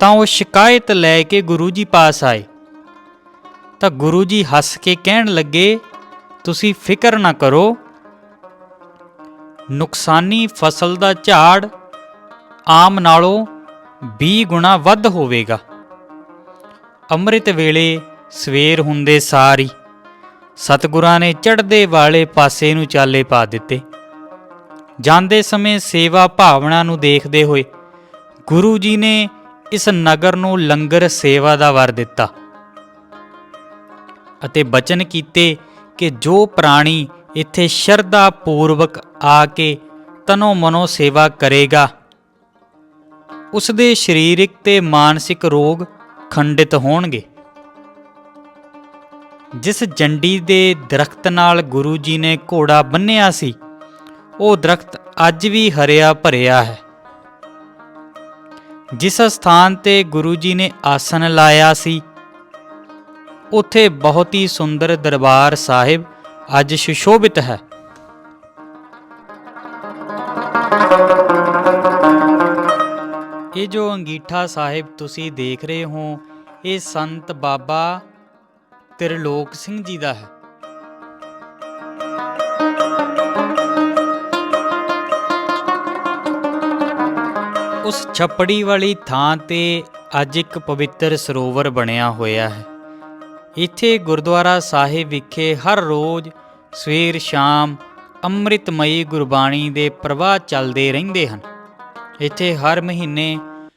ਤਾਂ ਉਹ ਸ਼ਿਕਾਇਤ ਲੈ ਕੇ ਗੁਰੂ ਜੀ ਪਾਸ ਆਏ। ਤਾਂ ਗੁਰੂ ਜੀ ਹੱਸ ਕੇ ਕਹਿਣ ਲੱਗੇ, ਤੁਸੀਂ ਫਿਕਰ ਨਾ ਕਰੋ। ਨੁਕਸਾਨੀ ਫਸਲ ਦਾ ਝਾੜ ਆਮ ਨਾਲੋਂ 20 ਗੁਣਾ ਵੱਧ ਹੋਵੇਗਾ। ਅੰਮ੍ਰਿਤ ਵੇਲੇ ਸਵੇਰ ਹੁੰਦੇ ਸਾਰੀ। ਸਤਿਗੁਰਾਂ ਨੇ ਚੜ੍ਹਦੇ ਵਾਲੇ ਪਾਸੇ ਨੂੰ ਚਾਲੇ ਪਾ ਦਿੱਤੇ। ਜਾਂਦੇ ਸਮੇਂ ਸੇਵਾ ਭਾਵਨਾ ਨੂੰ ਦੇਖਦੇ ਹੋਏ ਗੁਰੂ ਜੀ ਨੇ ਇਸ ਨਗਰ ਨੂੰ ਲੰਗਰ ਸੇਵਾ ਦਾ ਵਰ ਦਿੱਤਾ ਅਤੇ ਬਚਨ ਕੀਤੇ ਕਿ ਜੋ ਪ੍ਰਾਣੀ ਇੱਥੇ ਸ਼ਰਧਾ ਪੂਰਵਕ ਆ ਕੇ ਤਨੋ ਮਨੋ ਸੇਵਾ ਕਰੇਗਾ ਉਸ ਦੇ ਸਰੀਰਕ ਤੇ ਮਾਨਸਿਕ ਰੋਗ ਖੰਡਿਤ ਹੋਣਗੇ। ਜਿਸ ਜੰਡੀ ਦੇ ਦਰਖਤ ਨਾਲ ਗੁਰੂ ਜੀ ਨੇ ਘੋੜਾ ਬੰਨਿਆ ਸੀ, ਉਹ ਦਰਖਤ ਅੱਜ ਵੀ ਹਰਿਆ ਭਰਿਆ ਹੈ। ਜਿਸ ਸਥਾਨ ਤੇ ਗੁਰੂ ਜੀ ਨੇ ਆਸਨ ਲਾਇਆ ਸੀ, ਉੱਥੇ ਬਹੁਤ ਹੀ ਸੁੰਦਰ ਦਰਬਾਰ ਸਾਹਿਬ ਅੱਜ ਸੁਸ਼ੋਭਿਤ ਹੈ। ਇਹ ਜੋ ਅੰਗੀਠਾ ਸਾਹਿਬ ਤੁਸੀਂ ਦੇਖ ਰਹੇ ਹੋ, ਇਹ ਸੰਤ ਬਾਬਾ ਤ੍ਰਿਲੋਕ ਸਿੰਘ ਜੀ ਦਾ ਹੈ। ਉਸ ਛੱਪੜੀ ਵਾਲੀ ਥਾਂ ਤੇ ਅੱਜ ਇੱਕ ਪਵਿੱਤਰ ਸਰੋਵਰ ਬਣਿਆ ਹੋਇਆ ਹੈ। ਇੱਥੇ ਗੁਰਦੁਆਰਾ ਸਾਹਿਬ ਵਿਖੇ ਹਰ ਰੋਜ਼ ਸਵੇਰ, ਸ਼ਾਮ ਅੰਮ੍ਰਿਤਮਈ ਗੁਰਬਾਣੀ ਦੇ ਪ੍ਰਵਾਹ ਚੱਲਦੇ ਰਹਿੰਦੇ ਹਨ। ਇੱਥੇ ਹਰ ਮਹੀਨੇ